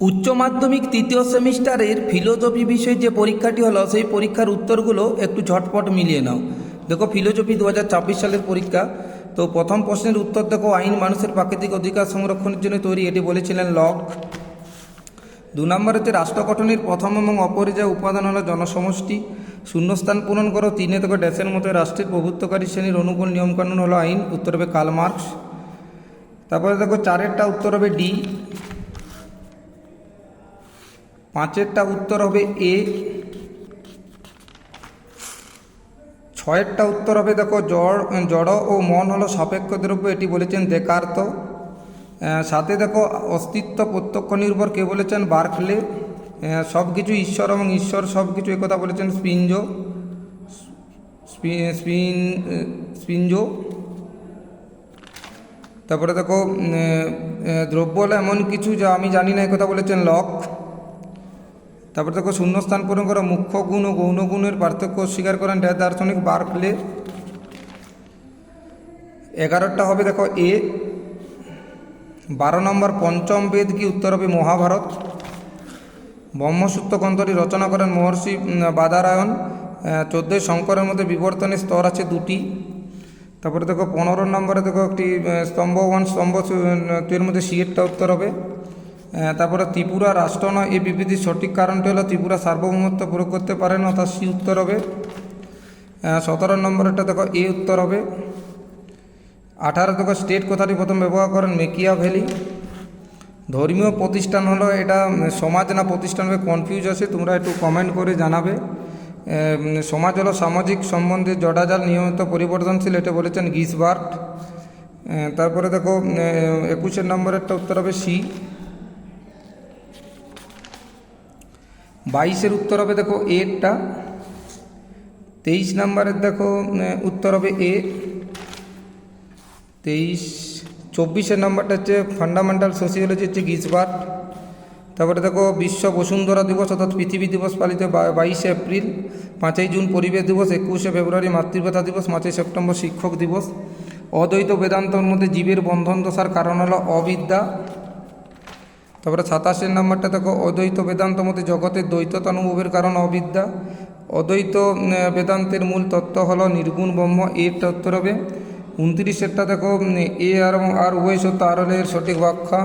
উচ্চ মাধ্যমিক তৃতীয় সেমিস্টারের ফিলোজফি বিষয়ে যে পরীক্ষাটি হলো, সেই পরীক্ষার উত্তরগুলো একটু ঝটপট মিলিয়ে নাও। দেখো, ফিলোজফি দু সালের পরীক্ষা। তো প্রথম প্রশ্নের উত্তর দেখো, আইন মানুষের প্রাকৃতিক অধিকার সংরক্ষণের জন্য তৈরি। এটি বলেছিলেন লক। দু নম্বর হচ্ছে রাষ্ট্র গঠনের প্রথম এবং অপরিযায় উপাদান হলো জনসমষ্টি। শূন্যস্থান পূরণ করো, তিনে দেখো ড্যাশের মতো রাষ্ট্রের প্রভুত্বকারী শ্রেণির অনুকূল নিয়মকানুন হলো আইন, উত্তর হবে কাল মার্কস। তারপরে দেখো, চারেরটা উত্তর হবে ডি। পাঁচেরটা উত্তর হবে এ, ছয়েরটা উত্তর হবে দেখো জড় জড় ও মন হলো সাপেক্ষ দ্রব্য, এটি বলেছেন দেকার্ত সাথে দেখো অস্তিত্ব প্রত্যক্ষ নির্ভর, কে বলেছেন বার্কলে। সব কিছু ঈশ্বর এবং ঈশ্বর সব কিছু কথা বলেছেন স্পিনজো। স্পি- স্পিন, স্পিনজো। তারপরে দেখো দ্রব্য হলো এমন কিছু যা আমি জানি না কথা বলেছেন লক। তারপরে দেখো শূন্যস্থান পূরণ করো, মুখ্য গুণ ও গৌণ গুণের পার্থক্য স্বীকার করেন ড্যাশ দার্শনিক বার্কলে। এগারোটা হবে দেখো এ। বারো নম্বর, পঞ্চম বেদ কি উত্তর হবে? মহাভারত। ব্রহ্মসূত্র গ্রন্থটি রচনা করেন মহর্ষি বাদারায়ণ। চোদ্দোই শঙ্করের মধ্যে বিবর্তনের স্তর আছে দুটি। তারপরে দেখো পনেরো নম্বরে দেখো একটি স্তম্ভ ওয়ান স্তম্ভ এর মধ্যে সিএরটা উত্তর হবে। তারপরে ত্রিপুরা রাষ্ট্র নয়, এই বিবৃতির সঠিক কারণটি হলো ত্রিপুরা সার্বভৌমত্ব প্রয়োগ করতে পারে না, অর্থাৎ সি উত্তর হবে। সতেরো নম্বরটা দেখো, এ উত্তর হবে। আঠারো দেখো, স্টেট কথাটি প্রথম ব্যবহার করেন মেকিয়া ভ্যালি ধর্মীয় প্রতিষ্ঠান হলো এটা সমাজ না প্রতিষ্ঠান হবে কনফিউজ আছে, তোমরা একটু কমেন্ট করে জানাবে। সমাজ হলো সামাজিক সম্বন্ধে জডাজাল নিয়মিত পরিবর্তনশীল, এটা বলেছেন গিসবার্ট। তারপরে দেখো একুশের নম্বরেরটা উত্তর হবে সি। বাইশের উত্তর হবে দেখো এরটা তেইশ নাম্বারের দেখো উত্তর হবে এ। তেইশ, চব্বিশের নাম্বারটা হচ্ছে ফান্ডামেন্টাল সোসিওলজি হচ্ছে গিসবার্ট তারপরে দেখো, বিশ্ব বসুন্ধরা দিবস অর্থাৎ পৃথিবী দিবস পালিত বাইশে এপ্রিল, পাঁচই জুন পরিবেশ দিবস, একুশে ফেব্রুয়ারি মাতৃভাষা দিবস, পাঁচই সেপ্টেম্বর শিক্ষক দিবস। অদ্বৈত বেদান্তর মধ্যে জীবের বন্ধন দশার কারণ হলো অবিদ্যা। তারপরে সাতাশের নাম্বারটা দেখো, অদ্বৈত বেদান্ত মতে জগতের দ্বৈততা অনুভবের কারণ অবিদ্যা। অদ্বৈত বেদান্তের মূল তত্ত্ব হলো নির্গুণ ব্রহ্ম এর উত্তর হবে। উনত্রিশেরটা দেখো এ আর আর, উভয় সত্য আর এর সঠিক ব্যাখ্যা।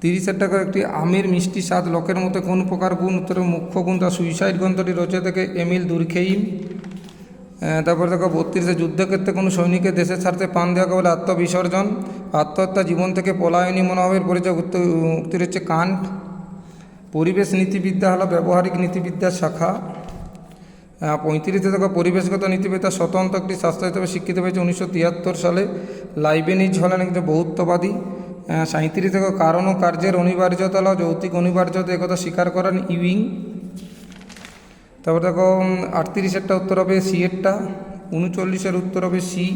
তিরিশের টাকা একটি আমের মিষ্টি স্বাদ, লোকের মতো কোন প্রকার গুণ? উত্তরে মুখ্য গুণ তা সুইসাইড গ্রন্থটি রচে থেকে, এমিল দুর্খেইম। তারপর দেখো, বত্রিশে যুদ্ধক্ষেত্রে কোনো সৈনিকের দেশের স্বার্থে প্রাণ দেওয়াকে বলে আত্মবিসর্জন। আত্মহত্যা জীবন থেকে পলায়নী মনোভাবের পরিচয় উক্তির হচ্ছে কান্ট পরিবেশ নীতিবিদ্যা হলো ব্যবহারিক নীতিবিদ্যার শাখা। পঁয়ত্রিশে দেখো, পরিবেশগত নীতিবিদ্যা স্বতন্ত্র একটি শাস্ত্র হিসেবে স্বীকৃত হয়েছে উনিশশো তিয়াত্তর সালে। লাইবেনিজ হলেন একজন বহুত্ববাদী। সাঁত্রিশ দেখো, কারণ ও কার্যের অনিবার্যতা হলো যৌতিক অনিবার্যতা একথা স্বীকার করেন ইউইং। তারপর দেখো আটত্রিশেরটা উত্তর হবে সি এরটা উনচল্লিশের উত্তর হবে সি,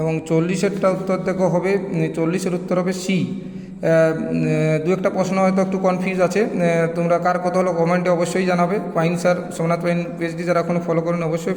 এবং চল্লিশেরটা উত্তর দেখো হবে চল্লিশের উত্তর হবে সি। দু একটা প্রশ্ন হয়তো একটু কনফিউজ আছে। তোমরা কার কথা হলো কমেন্টে অবশ্যই জানাবে। পাইন স্যার সোমনাথ পাইন পেজটি যারা এখনও ফলো করেন অবশ্যই